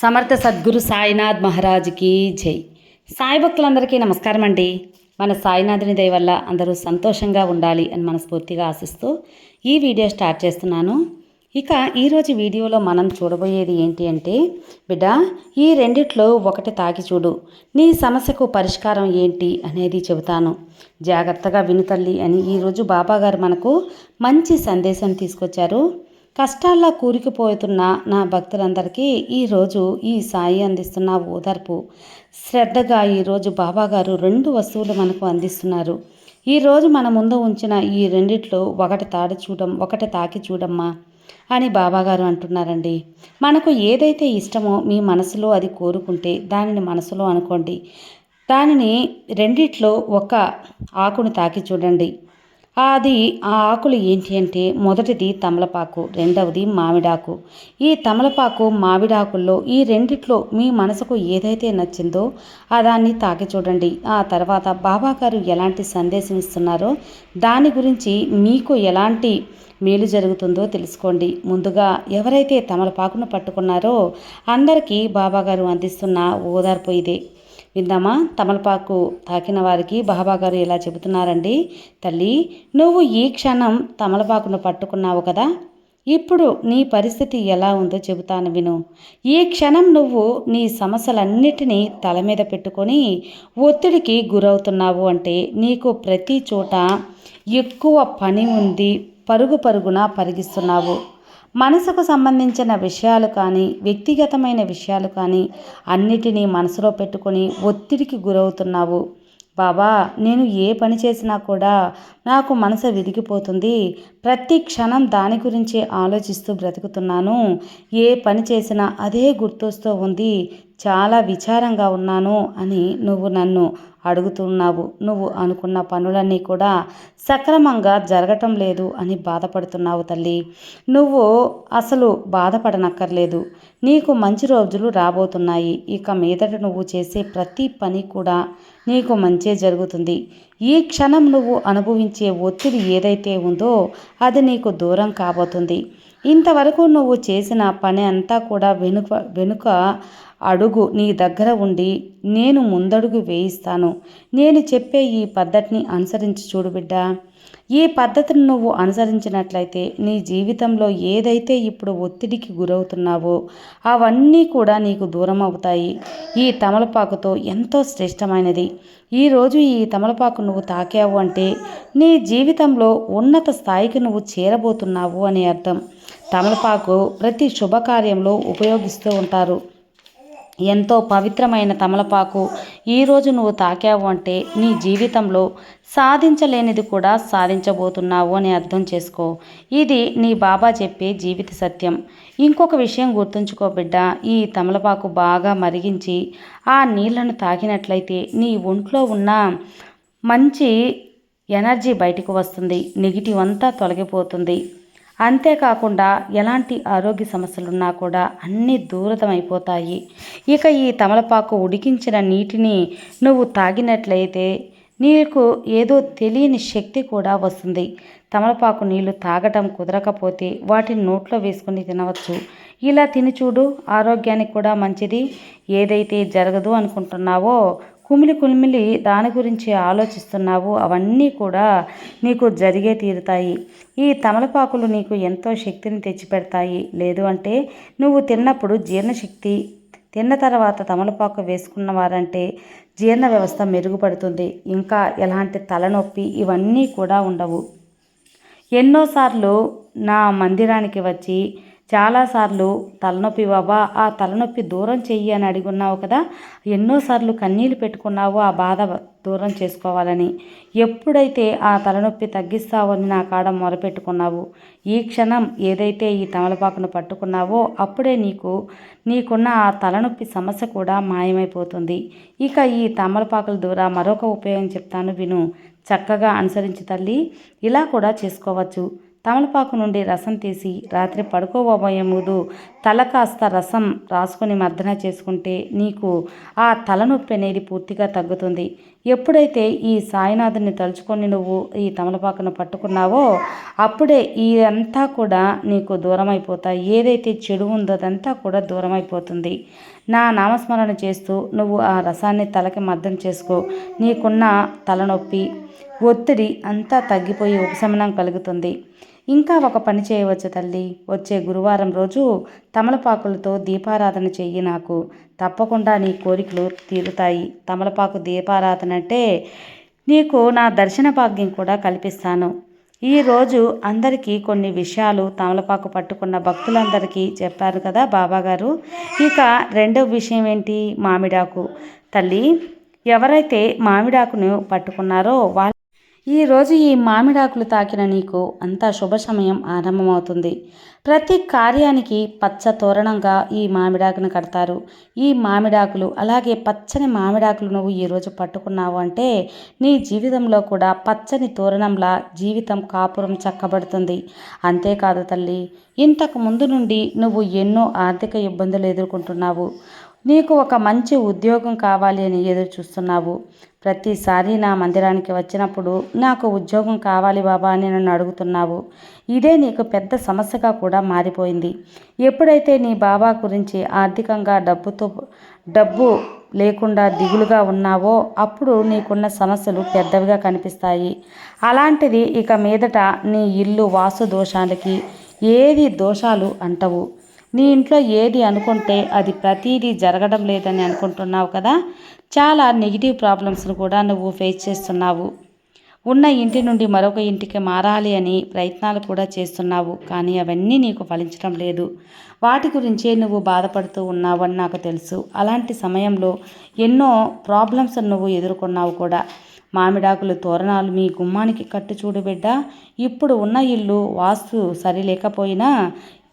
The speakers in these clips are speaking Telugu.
సమర్థ సద్గురు సాయినాథ్ మహారాజ్కి జై. సాయి భక్తులందరికీ నమస్కారం అండి. మన సాయినాథుని దయ వల్ల అందరూ సంతోషంగా ఉండాలి అని మనస్ఫూర్తిగా ఆశిస్తూ ఈ వీడియో స్టార్ట్ చేస్తున్నాను. ఇక ఈరోజు వీడియోలో మనం చూడబోయేది ఏంటి అంటే బిడ్డ ఈ రెండిట్లో ఒకటి తాకి చూడు. నీ సమస్యకు పరిష్కారం ఏంటి అనేది చెబుతాను. జాగ్రత్తగా విను తల్లి అని ఈరోజు బాబాగారు మనకు మంచి సందేశం తీసుకొచ్చారు. కష్టాల్లో కూరుకుపోతున్న నా భక్తులందరికీ ఈరోజు ఈ సాయి అందిస్తున్న ఓదార్పు. శ్రద్ధగా ఈరోజు బాబాగారు రెండు వస్తువులు మనకు అందిస్తున్నారు. ఈరోజు మన ముందు ఉంచిన ఈ రెండిట్లో ఒకటి తాడి చూడం ఒకటి తాకి చూడమ్మా అని బాబాగారు అంటున్నారండి. మనకు ఏదైతే ఇష్టమో మీ మనసులో అది కోరుకుంటే దానిని మనసులో అనుకోండి. దానిని రెండిట్లో ఒక ఆకును తాకి చూడండి. అది ఆ ఆకులు ఏంటి అంటే మొదటిది తమలపాకు రెండవది మామిడాకు. ఈ తమలపాకు మామిడాకుల్లో ఈ రెండిట్లో మీ మనసుకు ఏదైతే నచ్చిందో ఆ దాన్ని తాకి చూడండి. ఆ తర్వాత బాబా గారు ఎలాంటి సందేశం ఇస్తున్నారో దాని గురించి మీకు ఎలాంటి మేలు జరుగుతుందో తెలుసుకోండి. ముందుగా ఎవరైతే తమలపాకును పట్టుకున్నారో అందరికీ బాబాగారు అందిస్తున్న ఓదార్పు ఇదే. విందామా? తమలపాకు తాకిన వారికి బాబాగారు ఇలా చెబుతున్నారండి. తల్లి నువ్వు ఈ క్షణం తమలపాకును పట్టుకున్నావు కదా? ఇప్పుడు నీ పరిస్థితి ఎలా ఉందో చెబుతాను విను. ఈ క్షణం నువ్వు నీ సమస్యలన్నిటినీ తల మీద పెట్టుకొని ఒత్తిడికి గురవుతున్నావు అంటే నీకు ప్రతి చోట ఎక్కువ పని ఉంది పరుగు పరుగున పరిగిస్తున్నావు. మనసుకు సంబంధించిన విషయాలు కానీ వ్యక్తిగతమైన విషయాలు కానీ అన్నిటినీ మనసులో పెట్టుకొని ఒత్తిడికి గురవుతున్నావు. బాబా నేను ఏ పని చేసినా కూడా నాకు మనసు విరిగిపోతుంది. ప్రతి క్షణం దాని గురించే ఆలోచిస్తూ బ్రతుకుతున్నాను. ఏ పని చేసినా అదే గుర్తొస్తూ ఉంది. చాలా విచారంగా ఉన్నాను అని నువ్వు నన్ను అడుగుతున్నావు. నువ్వు అనుకున్న పనులన్నీ కూడా సక్రమంగా జరగటం లేదు అని బాధపడుతున్నావు తల్లి. నువ్వు అసలు బాధపడనక్కర్లేదు. నీకు మంచి రోజులు రాబోతున్నాయి. ఇక మీదట నువ్వు చేసే ప్రతి పని కూడా నీకు మంచే జరుగుతుంది. ఈ క్షణం నువ్వు అనుభవించే ఒత్తిడి ఏదైతే ఉందో అది నీకు దూరం కాబోతుంది. ఇంతవరకు నువ్వు చేసిన పని అంతా కూడా వెనుక వెనుక అడుగు నీ దగ్గర ఉండి నేను ముందడుగు వేయిస్తాను. నేను చెప్పే ఈ పద్ధతిని అనుసరించి చూడు బిడ్డ. ఈ పద్ధతిని నువ్వు అనుసరించినట్లయితే నీ జీవితంలో ఏదైతే ఇప్పుడు ఒత్తిడికి గురవుతున్నావో అవన్నీ కూడా నీకు దూరం అవుతాయి ఈ తమలపాకుతో ఎంతో శ్రేష్టమైనది. ఈరోజు ఈ తమలపాకు నువ్వు తాకావు అంటే నీ జీవితంలో ఉన్నత స్థాయికి నువ్వు చేరబోతున్నావు అని అర్థం. తమలపాకు ప్రతి శుభకార్యంలో ఉపయోగిస్తూ ఉంటారు. ఎంతో పవిత్రమైన తమలపాకు ఈరోజు నువ్వు తాకావు అంటే నీ జీవితంలో సాధించలేనిది కూడా సాధించబోతున్నావు అని అర్థం చేసుకో. ఇది నీ బాబా చెప్పే జీవిత సత్యం. ఇంకొక విషయం గుర్తుంచుకో బిడ్డ ఈ తమలపాకు బాగా మరిగించి ఆ నీళ్ళను తాకినట్లయితే నీ ఒంట్లో ఉన్న మంచి ఎనర్జీ బయటకు వస్తుంది. నెగిటివ్ అంతా తొలగిపోతుంది. అంతేకాకుండా ఎలాంటి ఆరోగ్య సమస్యలున్నా కూడా అన్నీ దూరతమైపోతాయి. ఇక ఈ తమలపాకు ఉడికించిన నీటిని నువ్వు తాగినట్లయితే నీకు ఏదో తెలియని శక్తి కూడా వస్తుంది. తమలపాకు నీళ్ళు తాగటం కుదరకపోతే వాటిని నోట్లో వేసుకుని తినవచ్చు. ఇలా తిని చూడు ఆరోగ్యానికి కూడా మంచిది. ఏదైతే జరగదు అనుకుంటున్నావో కుమిలి కుమిలి దాని గురించి ఆలోచిస్తున్నావు అవన్నీ కూడా నీకు జరిగే తీరుతాయి. ఈ తమలపాకులు నీకు ఎంతో శక్తిని తెచ్చిపెడతాయి. లేదు అంటే నువ్వు తిన్నప్పుడు జీర్ణశక్తి తిన్న తర్వాత తమలపాకు వేసుకున్న వారంటే జీర్ణ వ్యవస్థ మెరుగుపడుతుంది. ఇంకా ఎలాంటి తలనొప్పి ఇవన్నీ కూడా ఉండవు. ఎన్నోసార్లు నా మందిరానికి వచ్చి చాలాసార్లు తలనొప్పి బాబా ఆ తలనొప్పి దూరం చెయ్యి అని అడిగున్నావు కదా ఎన్నోసార్లు కన్నీళ్ళు పెట్టుకున్నావు ఆ బాధ దూరం చేసుకోవాలని. ఎప్పుడైతే ఆ తలనొప్పి తగ్గిస్తావని నా కాడ మొరపెట్టుకున్నావు. ఈ క్షణం ఏదైతే ఈ తమలపాకును పట్టుకున్నావో అప్పుడే నీకు నీకున్న ఆ తలనొప్పి సమస్య కూడా మాయమైపోతుంది. ఇక ఈ తమలపాకుల ద్వారా మరొక ఉపయోగం చెప్తాను విను. చక్కగా అనుసరించి తల్లి ఇలా కూడా చేసుకోవచ్చు. తమలపాకు నుండి రసం తీసి రాత్రి పడుకోబోయే ముందు తల కాస్త రసం రాసుకొని మర్దన చేసుకుంటే నీకు ఆ తలనొప్పి అనేది పూర్తిగా తగ్గుతుంది. ఎప్పుడైతే ఈ సాయినాథుని తలుచుకొని నువ్వు ఈ తమలపాకును పట్టుకున్నావో అప్పుడే ఈ అంతా కూడా నీకు దూరం అయిపోతాయి ఏదైతే చెడు ఉందో అదంతా కూడా దూరం అయిపోతుంది నా నామస్మరణ చేస్తూ నువ్వు ఆ రసాన్ని తలకి మద్దం చేసుకో. నీకున్న తలనొప్పి ఒత్తిడి అంతా తగ్గిపోయి ఉపశమనం కలుగుతుంది. ఇంకా ఒక పని చేయవచ్చు తల్లి. వచ్చే గురువారం రోజు తమలపాకులతో దీపారాధన చెయ్యి నాకు. తప్పకుండా నీ కోరికలు తీరుతాయి. తమలపాకు దీపారాధన అంటే నీకు నా దర్శన భాగ్యం కూడా కల్పిస్తాను. ఈరోజు అందరికీ కొన్ని విషయాలు తమలపాకు పట్టుకున్న భక్తులందరికీ చెప్పారు కదా బాబాగారు. ఇక రెండవ విషయం ఏంటి? మామిడాకు. తల్లి ఎవరైతే మామిడాకును పట్టుకున్నారో వాళ్ళ ఈరోజు ఈ మామిడాకులు తాకిన నీకు అంతా శుభ సమయం ఆరంభమవుతుంది. ప్రతి కార్యానికి పచ్చ తోరణంగా ఈ మామిడాకును కడతారు. ఈ మామిడాకులు అలాగే పచ్చని మామిడాకులు నువ్వు ఈరోజు పట్టుకున్నావు అంటే నీ జీవితంలో కూడా పచ్చని తోరణంలా జీవితం కాపురం చక్కబడుతుంది. అంతేకాదు తల్లి ఇంతకు ముందు నుండి నువ్వు ఎన్నో ఆర్థిక ఇబ్బందులు ఎదుర్కొంటున్నావు. నీకు ఒక మంచి ఉద్యోగం కావాలి అని ఎదురు చూస్తున్నావు ప్రతిసారి నా మందిరానికి వచ్చినప్పుడు నాకు ఉద్యోగం కావాలి బాబా అని నన్ను అడుగుతున్నావు. ఇదే నీకు పెద్ద సమస్యగా కూడా మారిపోయింది. ఎప్పుడైతే నీ బాబా గురించి ఆర్థికంగా డబ్బుతో డబ్బు లేకుండా దిగులుగా ఉన్నావో అప్పుడు నీకున్న సమస్యలు పెద్దవిగా కనిపిస్తాయి. అలాంటిది ఇక మీదట నీ ఇల్లు వాసు దోషాలకి ఏది దోషాలు అంటవు. నీ ఇంట్లో ఏది అనుకుంటే అది ప్రతిదీ జరగడం లేదని అనుకుంటున్నావు కదా? చాలా నెగిటివ్ ప్రాబ్లమ్స్ను కూడా నువ్వు ఫేస్ చేస్తున్నావు. ఉన్న ఇంటి నుండి మరొక ఇంటికి మారాలి అని ప్రయత్నాలు కూడా చేస్తున్నావు. కానీ అవన్నీ నీకు ఫలించడం లేదు. వాటి గురించే నువ్వు బాధపడుతూ ఉన్నావని నాకు తెలుసు. అలాంటి సమయంలో ఎన్నో ప్రాబ్లమ్స్ నువ్వు ఎదుర్కొన్నావు కూడా. మామిడాకులు తోరణాలు మీ గుమ్మానికి కట్టు చూడు బిడ్డ. ఇప్పుడు ఉన్న ఇల్లు వాస్తు సరిలేకపోయినా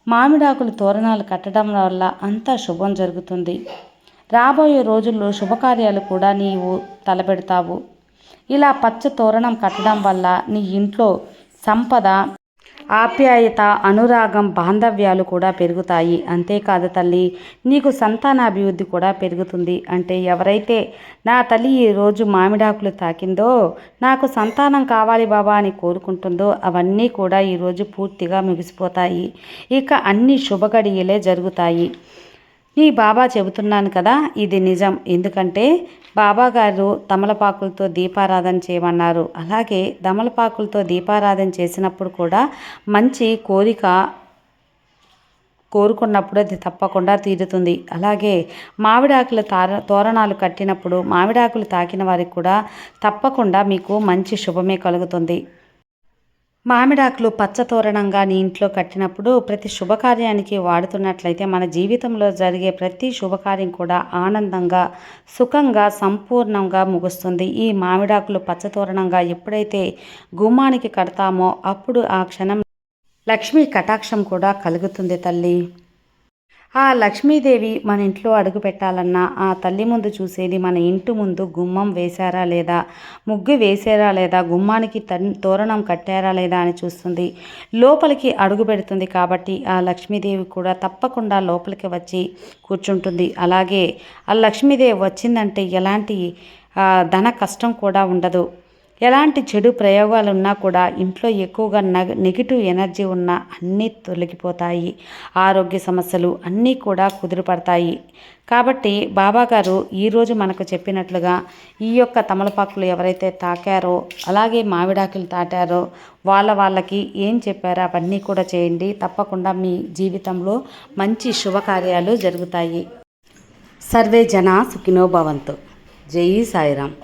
మామిడాకులు తోరణాలు కట్టడం వల్ల అంతా శుభం జరుగుతుంది. రాబోయే రోజుల్లో శుభకార్యాలు కూడా నీవు తలపెడతావు. ఇలా పచ్చ తోరణం కట్టడం వల్ల నీ ఇంట్లో సంపద ఆప్యాయత అనురాగం బాంధవ్యాలు కూడా పెరుగుతాయి. అంతేకాదు తల్లి నీకు సంతానాభివృద్ధి కూడా పెరుగుతుంది. అంటే ఎవరైతే నా తల్లి ఈరోజు మామిడాకులు తాకిందో నాకు సంతానం కావాలి బాబా అని కోరుకుంటుందో అవన్నీ కూడా ఈరోజు పూర్తిగా ముగిసిపోతాయి. ఇక అన్ని శుభగడియలే జరుగుతాయి. నీ బాబా చెబుతున్నాను కదా ఇది నిజం. ఎందుకంటే బాబా గారు తమలపాకులతో దీపారాధన చేయమన్నారు. అలాగే తమలపాకులతో దీపారాధన చేసినప్పుడు కూడా మంచి కోరిక కోరుకున్నప్పుడు అది తప్పకుండా తీరుతుంది. అలాగే మామిడాకుల తార తోరణాలు కట్టినప్పుడు మామిడాకులు తాకిన వారికి కూడా తప్పకుండా మీకు మంచి శుభమే కలుగుతుంది. మామిడాకులు పచ్చ తోరణంగా నీ ఇంట్లో కట్టినప్పుడు ప్రతి శుభకార్యానికి వాడుతున్నట్లయితే మన జీవితంలో జరిగే ప్రతి శుభకార్యం కూడా ఆనందంగా సుఖంగా సంపూర్ణంగా ముగుస్తుంది. ఈ మామిడాకులు పచ్చతోరణంగా ఎప్పుడైతే గుమ్మానికి కడతామో అప్పుడు ఆ క్షణం లక్ష్మీ కటాక్షం కూడా కలుగుతుంది తల్లి. ఆ లక్ష్మీదేవి మన ఇంట్లో అడుగు పెట్టాలన్నా ఆ తల్లి ముందు చూసేది మన ఇంటి ముందు గుమ్మం వేశారా లేదా? ముగ్గు వేసారా లేదా? గుమ్మానికి తోరణం కట్టారా లేదా అని చూస్తుంది. లోపలికి అడుగు పెడుతుంది కాబట్టి ఆ లక్ష్మీదేవి కూడా తప్పకుండా లోపలికి వచ్చి కూర్చుంటుంది. అలాగే ఆ లక్ష్మీదేవి వచ్చిందంటే ఎలాంటి ధన కష్టం కూడా ఉండదు. ఎలాంటి చెడు ప్రయోగాలు ఉన్నా కూడా ఇంట్లో ఎక్కువగా నగ నెగిటివ్ ఎనర్జీ ఉన్నా అన్నీ తొలగిపోతాయి. ఆరోగ్య సమస్యలు అన్నీ కూడా కుదిరిపడతాయి. కాబట్టి బాబాగారు ఈరోజు మనకు చెప్పినట్లుగా ఈ యొక్క తమలపాకులు ఎవరైతే తాకారో అలాగే మామిడాకులు తాటారో వాళ్ళ వాళ్ళకి ఏం చెప్పారో అవన్నీ కూడా చేయండి. తప్పకుండా మీ జీవితంలో మంచి శుభకార్యాలు జరుగుతాయి. సర్వే జన సుఖినో భవంతు. జై సాయిరామ్.